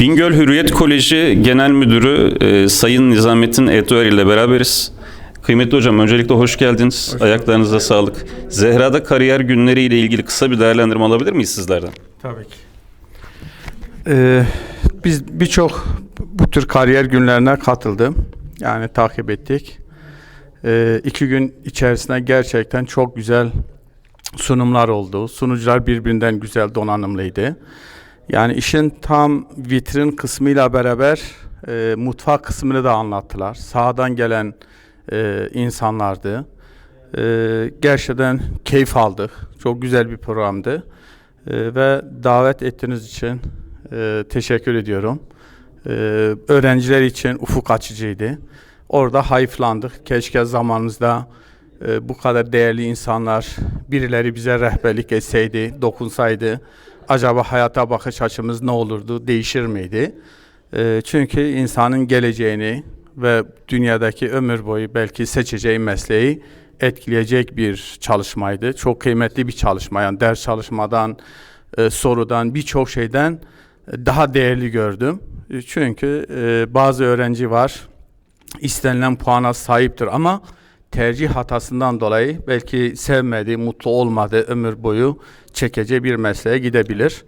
Bingöl Hürriyet Koleji Genel Müdürü e, Sayın Nizamettin Etoğer ile beraberiz. Kıymetli hocam öncelikle hoş geldiniz. Ayaklarınıza sağlık. Zehra'da kariyer günleri ile ilgili kısa bir değerlendirme alabilir miyiz sizlerden? Tabii ki. Ee, biz birçok bu tür kariyer günlerine katıldım. Yani takip ettik. Ee, iki gün içerisinde gerçekten çok güzel sunumlar oldu. Sunucular birbirinden güzel donanımlıydı. Yani işin tam vitrin kısmıyla beraber e, mutfak kısmını da anlattılar. Sağdan gelen e, insanlardı. E, gerçekten keyif aldık. Çok güzel bir programdı. E, ve davet ettiğiniz için e, teşekkür ediyorum. E, öğrenciler için ufuk açıcıydı. Orada hayıflandık. Keşke zamanımızda e, bu kadar değerli insanlar birileri bize rehberlik etseydi, dokunsaydı. Acaba hayata bakış açımız ne olurdu, değişir miydi? E, çünkü insanın geleceğini ve dünyadaki ömür boyu belki seçeceği mesleği etkileyecek bir çalışmaydı. Çok kıymetli bir çalışma. Yani ders çalışmadan, e, sorudan, birçok şeyden e, daha değerli gördüm. E, Çünkü e, bazı öğrenci var istenilen puana sahiptir ama tercih hatasından dolayı belki sevmedi, mutlu olmadı, ömür boyu çekeceği bir mesleğe gidebilir.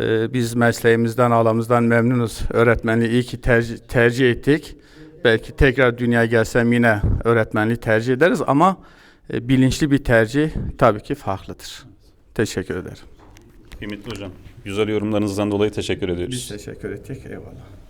Ee, biz mesleğimizden, alanımızdan memnunuz. Öğretmenliği iyi ki tercih, tercih ettik. Belki tekrar dünyaya gelsem yine öğretmenliği tercih ederiz ama e, bilinçli bir tercih tabii ki farklıdır. Teşekkür ederim. Kıymetli hocam, güzel yorumlarınızdan dolayı teşekkür ediyoruz. Biz teşekkür ettik. Eyvallah.